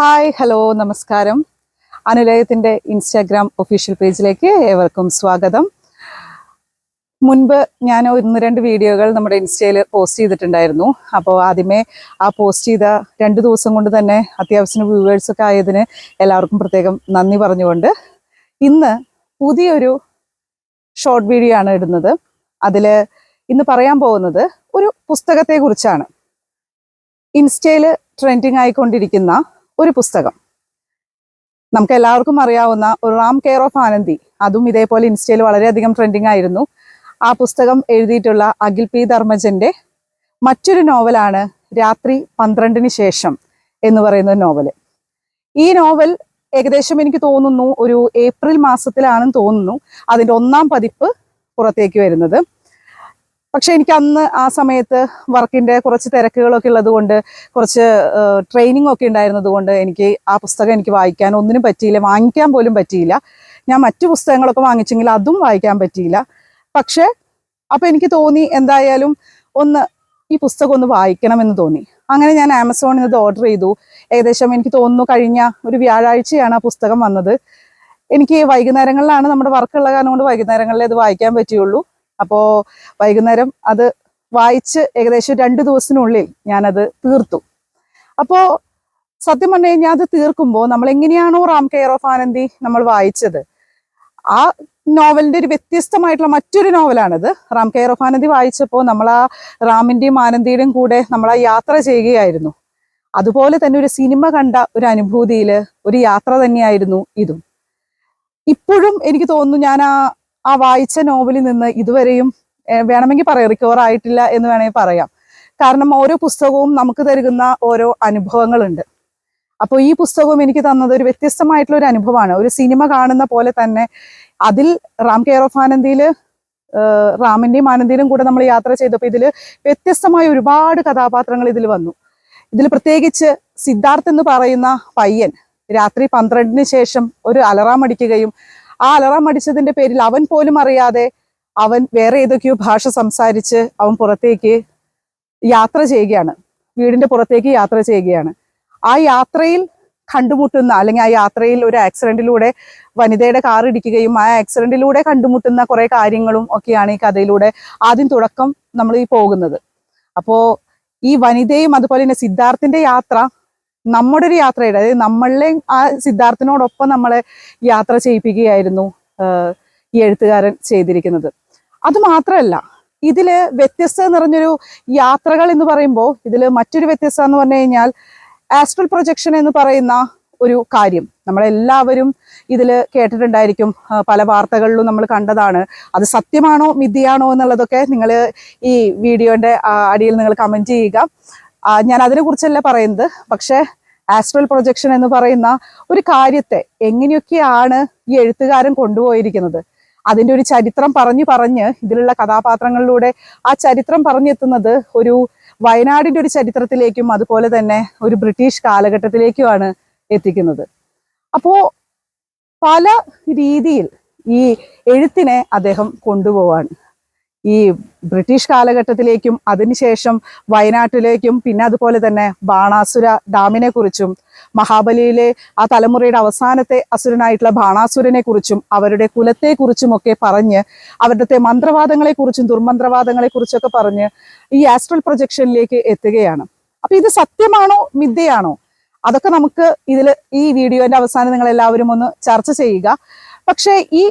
Hi hello നമസ്കാരം. അനുലയത്തിന്റെ Instagram official പേജിലേക്ക് ഏവർക്കും സ്വാഗതം. മുൻപ് ഞാൻ ഒന്ന് രണ്ട് വീഡിയോകൾ നമ്മുടെ ഇൻസ്റ്റയിൽ പോസ്റ്റ് ചെയ്തിട്ടുണ്ടായിരുന്നു. അപ്പോൾ ആദ്യമേ ആ പോസ്റ്റ് ചെയ്ത രണ്ട് ദിവസം കൊണ്ട് തന്നെ അത്യാവശ്യം വ്യൂവേഴ്സൊക്കെ ആയതിന് എല്ലാവർക്കും പ്രത്യേകം നന്ദി പറഞ്ഞുകൊണ്ട് ഇന്ന് പുതിയൊരു ഷോർട്ട് വീഡിയോ ആണ് ഇടുന്നത്. അതിൽ ഇന്ന് പറയാൻ പോകുന്നത് ഒരു പുസ്തകത്തെക്കുറിച്ചാണ്. ഇൻസ്റ്റയിൽ ട്രെൻഡിങ് ആയിക്കൊണ്ടിരിക്കുന്ന ഒരു പുസ്തകം. നമുക്ക് എല്ലാവർക്കും അറിയാവുന്ന ഒരു റാം കെയർ ഓഫ് ആനന്ദി. അതും ഇതേപോലെ ഇൻസ്റ്റയിൽ വളരെയധികം ട്രെൻഡിങ് ആയിരുന്നു. ആ പുസ്തകം എഴുതിയിട്ടുള്ള അഖിൽ പി ധർമ്മജന്റെ മറ്റൊരു നോവലാണ് രാത്രി പന്ത്രണ്ടിന് ശേഷം എന്ന് പറയുന്ന നോവൽ. ഈ നോവൽ ഏകദേശം എനിക്ക് തോന്നുന്നു ഒരു ഏപ്രിൽ മാസത്തിലാണെന്ന് തോന്നുന്നു. അതിന്റെ ഒന്നാം പതിപ്പ് പുറത്തേക്ക് വരുന്നത്. പക്ഷെ എനിക്ക് അന്ന് ആ സമയത്ത് വർക്കിന്റെ കുറച്ച് തിരക്കുകളൊക്കെ ഉള്ളത് കൊണ്ട് കുറച്ച് ട്രെയിനിങ് ഒക്കെ ഉണ്ടായിരുന്നത് കൊണ്ട് എനിക്ക് ആ പുസ്തകം എനിക്ക് വായിക്കാൻ ഒന്നിനും പറ്റിയില്ല വാങ്ങിക്കാൻ പോലും പറ്റിയില്ല. ഞാൻ മറ്റു പുസ്തകങ്ങളൊക്കെ വാങ്ങിച്ചെങ്കിൽ അതും വായിക്കാൻ പറ്റിയില്ല. പക്ഷേ അപ്പൊ എനിക്ക് തോന്നി എന്തായാലും ഒന്ന് ഈ പുസ്തകം ഒന്ന് വായിക്കണമെന്ന് തോന്നി. അങ്ങനെ ഞാൻ ആമസോണിൽ നിന്ന് ഓർഡർ ചെയ്തു. ഏകദേശം എനിക്ക് തോന്നുന്നു കഴിഞ്ഞ ഒരു വ്യാഴാഴ്ചയാണ് ആ പുസ്തകം വന്നത്. എനിക്ക് വൈകുന്നേരങ്ങളിലാണ് നമ്മുടെ വർക്കുള്ള കാരണം കൊണ്ട് വൈകുന്നേരങ്ങളിൽ ഇത് വായിക്കാൻ പറ്റുള്ളൂ അപ്പോൾ വൈകുന്നേരം അത് വായിച്ച് ഏകദേശം രണ്ട് ദിവസത്തിനുള്ളിൽ ഞാനത് തീർത്തു. അപ്പോൾ സത്യം പറഞ്ഞു കഴിഞ്ഞാൽ അത് തീർക്കുമ്പോൾ നമ്മൾ എങ്ങനെയാണോ റാം കെയർ ഓഫ് ആനന്ദി നമ്മൾ വായിച്ചത് ആ നോവലിന്റെ ഒരു വ്യത്യസ്തമായിട്ടുള്ള മറ്റൊരു നോവലാണിത്. റാം കെയർ ഓഫ് ആനന്ദി വായിച്ചപ്പോൾ നമ്മൾ ആ റാമിന്റെയും ആനന്ദിയുടെയും കൂടെ നമ്മൾ ആ യാത്ര ചെയ്യുകയായിരുന്നു. അതുപോലെ തന്നെ ഒരു സിനിമ കണ്ട ഒരു അനുഭൂതിയിൽ ഒരു യാത്ര തന്നെയായിരുന്നു ഇതും. ഇപ്പോഴും എനിക്ക് തോന്നുന്നു ഞാൻ ആ ആ വായിച്ച നോവലിൽ നിന്ന് ഇതുവരെയും വേണമെങ്കിൽ പറയാം റിക്കവർ ആയിട്ടില്ല എന്ന് വേണമെങ്കിൽ പറയാം. കാരണം ഓരോ പുസ്തകവും നമുക്ക് തരുന്ന ഓരോ അനുഭവങ്ങളുണ്ട്. അപ്പോൾ ഈ പുസ്തകവും എനിക്ക് തന്നത് ഒരു വ്യത്യസ്തമായിട്ടുള്ള ഒരു അനുഭവമാണ്. ഒരു സിനിമ കാണുന്ന പോലെ തന്നെ അതിൽ റാം കെയർ ഓഫ് ആനന്ദിയിൽ റാമിന്റെയും ആനന്ദിയിലും കൂടെ നമ്മൾ യാത്ര ചെയ്തപ്പോൾ ഇതിൽ വ്യത്യസ്തമായ ഒരുപാട് കഥാപാത്രങ്ങൾ ഇതിൽ വന്നു. ഇതിൽ പ്രത്യേകിച്ച് സിദ്ധാർത്ഥ് എന്ന് പറയുന്ന പയ്യൻ രാത്രി പന്ത്രണ്ടിന് ശേഷം ഒരു അലറാം അടിക്കുകയും ആ അലറാം അടിച്ചതിന്റെ പേരിൽ അവൻ പോലും അറിയാതെ അവൻ വേറെ ഏതൊക്കെയോ ഭാഷ സംസാരിച്ച് അവൻ പുറത്തേക്ക് യാത്ര ചെയ്യുകയാണ്. വീടിന്റെ പുറത്തേക്ക് യാത്ര ചെയ്യുകയാണ്. ആ യാത്രയിൽ കണ്ടുമുട്ടുന്ന അല്ലെങ്കിൽ ആ യാത്രയിൽ ഒരു ആക്സിഡന്റിലൂടെ വനിതയുടെ കാർ ഇടിക്കുകയും ആ ആക്സിഡന്റിലൂടെ കണ്ടുമുട്ടുന്ന കുറെ കാര്യങ്ങളും ഒക്കെയാണ് ഈ കഥയിലൂടെ ആദ്യം തുടക്കം നമ്മൾ ഈ പോകുന്നത്. അപ്പോ ഈ വനിതയും അതുപോലെ തന്നെ സിദ്ധാർത്ഥിന്റെ യാത്ര നമ്മുടെ ഒരു യാത്രയുടെ അതായത് നമ്മളിലെ ആ സിദ്ധാർത്ഥനോടൊപ്പം നമ്മളെ യാത്ര ചെയ്യിപ്പിക്കുകയായിരുന്നു ഈ എഴുത്തുകാരൻ ചെയ്തിരിക്കുന്നത്. അത് മാത്രമല്ല ഇതിൽ വ്യത്യസ്തത നിറഞ്ഞൊരു യാത്രകൾ എന്ന് പറയുമ്പോൾ ഇതിൽ മറ്റൊരു വ്യത്യസ്തത എന്ന് പറഞ്ഞു കഴിഞ്ഞാൽ ആസ്ട്രൽ പ്രൊജക്ഷൻ എന്ന് പറയുന്ന ഒരു കാര്യം. നമ്മളെല്ലാവരും ഇതിൽ കേട്ടിട്ടുണ്ടായിരിക്കും പല വാർത്തകളിലും നമ്മൾ കണ്ടതാണ്. അത് സത്യമാണോ മിഥ്യയാണോ എന്നുള്ളതൊക്കെ നിങ്ങൾ ഈ വീഡിയോന്റെ അടിയിൽ നിങ്ങൾ കമന്റ് ചെയ്യുക. ഞാൻ അതിനെ കുറിച്ചല്ല പറയുന്നത്. പക്ഷേ ആസ്ട്രൽ പ്രൊജക്ഷൻ എന്ന് പറയുന്ന ഒരു കാര്യത്തെ എങ്ങനെയൊക്കെയാണ് ഈ എഴുത്തുകാരൻ കൊണ്ടുപോയിരിക്കുന്നത്? അതിന്റെ ഒരു ചരിത്രം പറഞ്ഞു പറഞ്ഞ് ഇതിലുള്ള കഥാപാത്രങ്ങളിലൂടെ ആ ചരിത്രം പറഞ്ഞെത്തുന്നത് ഒരു വയനാടിന്റെ ഒരു ചരിത്രത്തിലേക്കും അതുപോലെ തന്നെ ഒരു ബ്രിട്ടീഷ് കാലഘട്ടത്തിലേക്കുമാണ് എത്തിക്കുന്നത്. അപ്പോൾ പല രീതിയിൽ ഈ എഴുത്തിനെ അദ്ദേഹം കൊണ്ടുപോവാണ്. ഈ ബ്രിട്ടീഷ് കാലഘട്ടത്തിലേക്കും അതിനുശേഷം വയനാട്ടിലേക്കും പിന്നെ അതുപോലെ തന്നെ ബാണാസുര ഡാമിനെ കുറിച്ചും മഹാബലിയിലെ ആ തലമുറയുടെ അവസാനത്തെ അസുരനായിട്ടുള്ള ബാണാസുരനെ കുറിച്ചും അവരുടെ കുലത്തെ കുറിച്ചും ഒക്കെ പറഞ്ഞ് അവരുടെ മന്ത്രവാദങ്ങളെ കുറിച്ചും ദുർമന്ത്രവാദങ്ങളെ കുറിച്ചൊക്കെ പറഞ്ഞ് ഈ ആസ്ട്രൽ പ്രൊജക്ഷനിലേക്ക് എത്തുകയാണ്. അപ്പൊ ഇത് സത്യമാണോ മിഥ്യയാണോ? അതൊക്കെ നമുക്ക് ഇതിൽ ഈ വീഡിയോന്റെ അവസാനം നിങ്ങൾ എല്ലാവരും ഒന്ന് ചർച്ച ചെയ്യുക. പക്ഷേ ഈ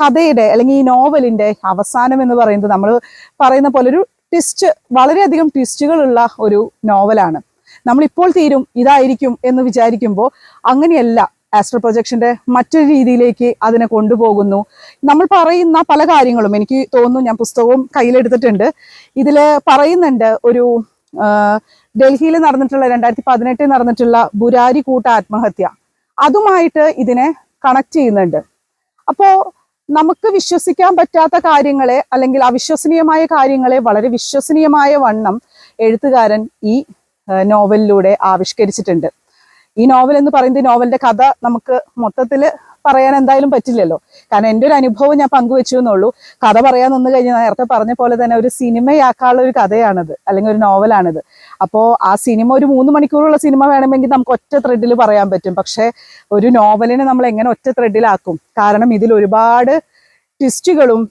കഥയുടെ അല്ലെങ്കിൽ ഈ നോവലിന്റെ അവസാനം എന്ന് പറയുന്നത് നമ്മൾ പറയുന്ന പോലെ ഒരു ട്വിസ്റ്റ് വളരെയധികം ട്വിസ്റ്റുകളുള്ള ഒരു നോവലാണ്. നമ്മൾ ഇപ്പോൾ തീരും ഇതായിരിക്കും എന്ന് വിചാരിക്കുമ്പോൾ അങ്ങനെയല്ല ആസ്ട്രൽ പ്രൊജക്ഷന്റെ മറ്റൊരു രീതിയിലേക്ക് അതിനെ കൊണ്ടുപോകുന്നു. നമ്മൾ പറയുന്ന പല കാര്യങ്ങളും എനിക്ക് തോന്നുന്നു ഞാൻ പുസ്തകവും കയ്യിലെടുത്തിട്ടുണ്ട്. ഇതിൽ പറയുന്നുണ്ട് ഒരു ഡൽഹിയിൽ നടന്നിട്ടുള്ള രണ്ടായിരത്തി പതിനെട്ടിൽ നടന്നിട്ടുള്ള ബുരാരി കൂട്ട ആത്മഹത്യ. അതുമായിട്ട് ഇതിനെ കണക്ട് ചെയ്യുന്നുണ്ട്. അപ്പോ നമുക്ക് വിശ്വസിക്കാൻ പറ്റാത്ത കാര്യങ്ങളെ അല്ലെങ്കിൽ അവിശ്വസനീയമായ കാര്യങ്ങളെ വളരെ വിശ്വസനീയമായ വണ്ണം എഴുത്തുകാരൻ ഈ നോവലിലൂടെ ആവിഷ്കരിച്ചിട്ടുണ്ട്. ഈ നോവൽ എന്ന് പറയുന്നത് നോവലിന്റെ കഥ നമുക്ക് മൊത്തത്തിൽ പറയാൻ എന്തായാലും പറ്റില്ലല്ലോ. കാരണം എന്റെ ഒരു അനുഭവം ഞാൻ പങ്കുവെച്ചു എന്നുള്ളൂ. കഥ പറയാൻ നിന്ന് കഴിഞ്ഞാൽ നേരത്തെ പറഞ്ഞ പോലെ തന്നെ ഒരു സിനിമയാക്കാനുള്ള ഒരു കഥയാണിത് അല്ലെങ്കിൽ ഒരു നോവലാണിത്. അപ്പോൾ ആ സിനിമ ഒരു മൂന്ന് മണിക്കൂറുള്ള സിനിമ വേണമെങ്കിൽ നമുക്ക് ഒറ്റ ത്രെഡിൽ പറയാൻ പറ്റും. പക്ഷേ ഒരു നോവലിനെ നമ്മൾ എങ്ങനെ ഒറ്റ ത്രെഡിലാക്കും കാരണം ഇതിൽ ഒരുപാട് ട്വിസ്റ്റുകളും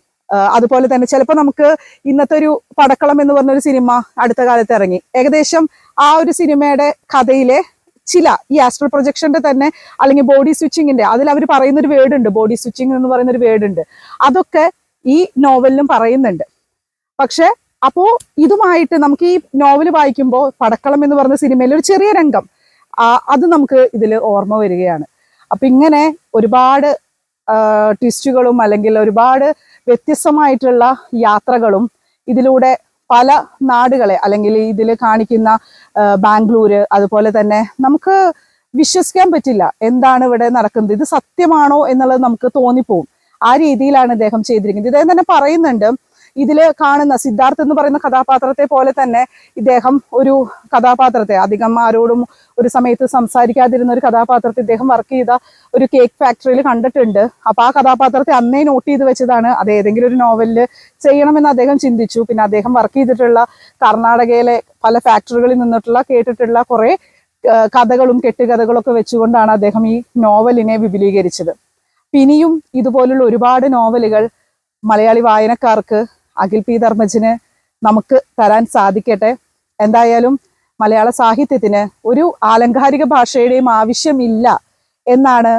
അതുപോലെ തന്നെ ചിലപ്പോൾ നമുക്ക് ഇന്നത്തെ ഒരു പടക്കളം എന്ന് പറഞ്ഞൊരു സിനിമ അടുത്ത കാലത്ത് ഇറങ്ങി. ഏകദേശം ആ ഒരു സിനിമയുടെ കഥയിലെ ചില ഈ ആസ്ട്രൽ പ്രൊജക്ഷന്റെ തന്നെ അല്ലെങ്കിൽ ബോഡി സ്വിച്ചിങ്ങിന്റെ അതിൽ അവർ പറയുന്ന ഒരു വേർഡ് ഉണ്ട് ബോഡി സ്വിച്ചിങ് എന്ന് പറയുന്ന ഒരു വേർഡ് ഉണ്ട് അതൊക്കെ ഈ നോവലിലും പറയുന്നുണ്ട്. പക്ഷെ അപ്പോ ഇതുമായിട്ട് നമുക്ക് ഈ നോവൽ വായിക്കുമ്പോൾ പടക്കളം എന്ന് പറഞ്ഞ സിനിമയിൽ ഒരു ചെറിയ രംഗം അത് നമുക്ക് ഇതിൽ ഓർമ്മ വരികയാണ്. അപ്പൊ ഇങ്ങനെ ഒരുപാട് ട്വിസ്റ്റുകളും അല്ലെങ്കിൽ ഒരുപാട് വ്യത്യസ്തമായിട്ടുള്ള യാത്രകളും ഇതിലൂടെ പല നാടുകളെ അല്ലെങ്കിൽ ഇതിൽ കാണിക്കുന്ന ബാംഗ്ലൂര് അതുപോലെ തന്നെ നമുക്ക് വിശ്വസിക്കാൻ പറ്റില്ല എന്താണ് ഇവിടെ നടക്കുന്നത്. ഇത് സത്യമാണോ എന്നുള്ളത് നമുക്ക് തോന്നിപ്പോവും. ആ രീതിയിലാണ് ഇദ്ദേഹം ചെയ്തിരിക്കുന്നത്. ഇദ്ദേഹം തന്നെ പറയുന്നുണ്ട് ഇതിൽ കാണുന്ന സിദ്ധാർത്ഥ് എന്ന് പറയുന്ന കഥാപാത്രത്തെ പോലെ തന്നെ ഇദ്ദേഹം ഒരു കഥാപാത്രത്തെ. അധികം ആരോടും ഒരു സമയത്ത് സംസാരിക്കാതിരുന്ന ഒരു കഥാപാത്രത്തെ ഇദ്ദേഹം വർക്ക് ചെയ്ത ഒരു കേക്ക് ഫാക്ടറിയിൽ കണ്ടിട്ടുണ്ട്. അപ്പൊ ആ കഥാപാത്രത്തെ അന്നേ നോട്ട് ചെയ്ത് വെച്ചതാണ്. അത് ഏതെങ്കിലും ഒരു നോവലിൽ ചെയ്യണമെന്ന് അദ്ദേഹം ചിന്തിച്ചു. പിന്നെ അദ്ദേഹം വർക്ക് ചെയ്തിട്ടുള്ള കർണാടകയിലെ പല ഫാക്ടറികളിൽ നിന്നിട്ടുള്ള കേട്ടിട്ടുള്ള കുറെ കഥകളും കെട്ടുകഥകളൊക്കെ വെച്ചുകൊണ്ടാണ് അദ്ദേഹം ഈ നോവലിനെ വിപുലീകരിച്ചത്. പിന്നെയും ഇതുപോലുള്ള ഒരുപാട് നോവലുകൾ മലയാളി വായനക്കാർക്ക് അഖിൽ പി. ധർമ്മജിന് നമുക്ക് തരാൻ സാധിക്കട്ടെ. എന്തായാലും മലയാള സാഹിത്യത്തിന് ഒരു ആലങ്കാരിക ഭാഷയുടെയും ആവശ്യമില്ല എന്നാണ്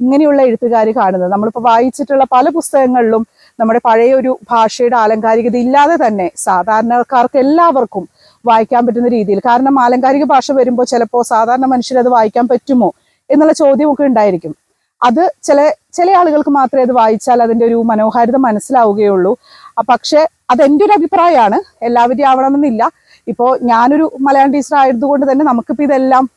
ഇങ്ങനെയുള്ള എഴുത്തുകാർ കാണുന്നത്. നമ്മളിപ്പോൾ വായിച്ചിട്ടുള്ള പല പുസ്തകങ്ങളിലും നമ്മുടെ പഴയ ഒരു ഭാഷയുടെ ആലങ്കാരികത ഇല്ലാതെ തന്നെ സാധാരണക്കാർക്ക് എല്ലാവർക്കും വായിക്കാൻ പറ്റുന്ന രീതിയിൽ കാരണം ആലങ്കാരിക ഭാഷ വരുമ്പോൾ ചിലപ്പോൾ സാധാരണ മനുഷ്യർ അത് വായിക്കാൻ പറ്റുമോ എന്നുള്ള ചോദ്യമൊക്കെ ഉണ്ടായിരിക്കും. അത് ചില ചില ആളുകൾക്ക് മാത്രമേ അത് വായിച്ചാൽ അതിന്റെ ഒരു മനോഹാരിത മനസ്സിലാവുകയുള്ളൂ. പക്ഷെ അതെന്റെ ഒരു അഭിപ്രായമാണ് എല്ലാവരും ആവണമെന്നില്ല. ഇപ്പോൾ ഞാനൊരു മലയാളം ടീച്ചർ ആയതുകൊണ്ട് തന്നെ നമുക്കിപ്പോൾ ഇതെല്ലാം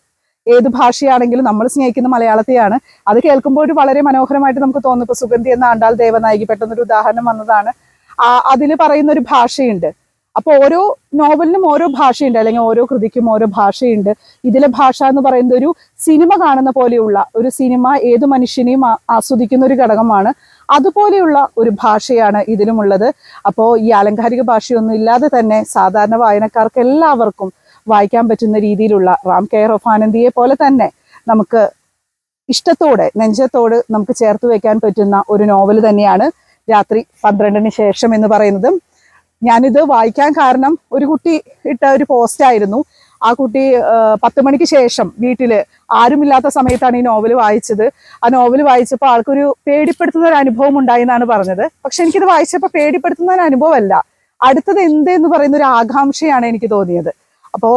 ഏത് ഭാഷയാണെങ്കിലും നമ്മൾ സ്നേഹിക്കുന്ന മലയാളത്തെയാണ്. അത് കേൾക്കുമ്പോൾ ഒരു വളരെ മനോഹരമായിട്ട് നമുക്ക് തോന്നും. ഇപ്പൊ സുഗന്ധി എന്ന ആണ്ടാൾ ദേവനായികി പെട്ടെന്നൊരു ഉദാഹരണം വന്നതാണ്. അതിൽ പറയുന്ന ഒരു ഭാഷയുണ്ട്. അപ്പോൾ ഓരോ നോവലിനും ഓരോ ഭാഷയുണ്ട്. അല്ലെങ്കിൽ ഓരോ കൃതിക്കും ഓരോ ഭാഷയുണ്ട്. ഇതിലെ ഭാഷ എന്ന് പറയുന്നത് ഒരു സിനിമ കാണുന്ന പോലെയുള്ള ഒരു സിനിമ ഏത് മനുഷ്യനെയും ആസ്വദിക്കുന്ന ഒരു ഘടകമാണ്. അതുപോലെയുള്ള ഒരു ഭാഷയാണ് ഇതിലുമുള്ളത്. അപ്പോൾ ഈ ആലങ്കാരിക ഭാഷയൊന്നും ഇല്ലാതെ തന്നെ സാധാരണ വായനക്കാർക്ക് എല്ലാവർക്കും വായിക്കാൻ പറ്റുന്ന രീതിയിലുള്ള റാം കെയർ ഓഫ് ആനന്ദിയെ പോലെ തന്നെ നമുക്ക് ഇഷ്ടത്തോടെ നെഞ്ചത്തോട് നമുക്ക് ചേർത്ത് വെക്കാൻ പറ്റുന്ന ഒരു നോവൽ തന്നെയാണ് രാത്രി പന്ത്രണ്ടിന് ശേഷം എന്ന് പറയുന്നത്. ഞാനിത് വായിക്കാൻ കാരണം ഒരു കുട്ടി ഇട്ട ഒരു പോസ്റ്റ് ആയിരുന്നു ആ കുട്ടി പത്ത് മണിക്ക് ശേഷം വീട്ടിൽ ആരുമില്ലാത്ത സമയത്താണ് ഈ നോവൽ വായിച്ചത്. ആ നോവൽ വായിച്ചപ്പോൾ ആൾക്കൊരു പേടിപ്പെടുത്തുന്ന ഒരു അനുഭവം ഉണ്ടായി എന്നാണ് പറഞ്ഞത്. പക്ഷെ എനിക്കിത് വായിച്ചപ്പോൾ പേടിപ്പെടുത്തുന്ന ഒരു അനുഭവമല്ല. അടുത്തത് എന്ത് എന്ന് പറയുന്ന ഒരു ആകാംക്ഷയാണ് എനിക്ക് തോന്നിയത്. അപ്പോൾ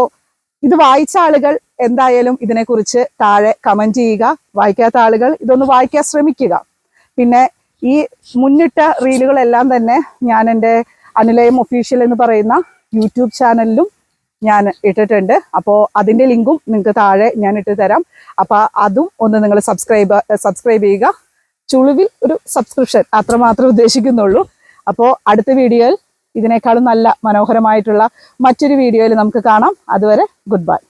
ഇത് വായിച്ച ആളുകൾ എന്തായാലും ഇതിനെക്കുറിച്ച് താഴെ കമന്റ് ചെയ്യുക. വായിക്കാത്ത ആളുകൾ ഇതൊന്ന് വായിക്കാൻ ശ്രമിക്കുക. പിന്നെ ഈ മുന്നിട്ട റീലുകളെല്ലാം തന്നെ ഞാൻ എന്റെ അനിലയം ഒഫീഷ്യൽ എന്ന് പറയുന്ന യൂട്യൂബ് ചാനലിലും ഞാൻ ഇട്ടിട്ടുണ്ട്. അപ്പോൾ അതിന്റെ ലിങ്കും നിങ്ങൾക്ക് താഴെ ഞാൻ ഇട്ട് തരാം. അപ്പോൾ അതും ഒന്ന് നിങ്ങൾ സബ്സ്ക്രൈബ് സബ്സ്ക്രൈബ് ചെയ്യുക. ചുളിവിൽ ഒരു സബ്സ്ക്രിപ്ഷൻ അത്രമാത്രം ഉദ്ദേശിക്കുന്നുള്ളൂ. അപ്പോൾ അടുത്ത വീഡിയോയിൽ ഇതിനേക്കാളും നല്ല മനോഹരമായിട്ടുള്ള മറ്റൊരു വീഡിയോയിൽ നമുക്ക് കാണാം. അതുവരെ ഗുഡ് ബൈ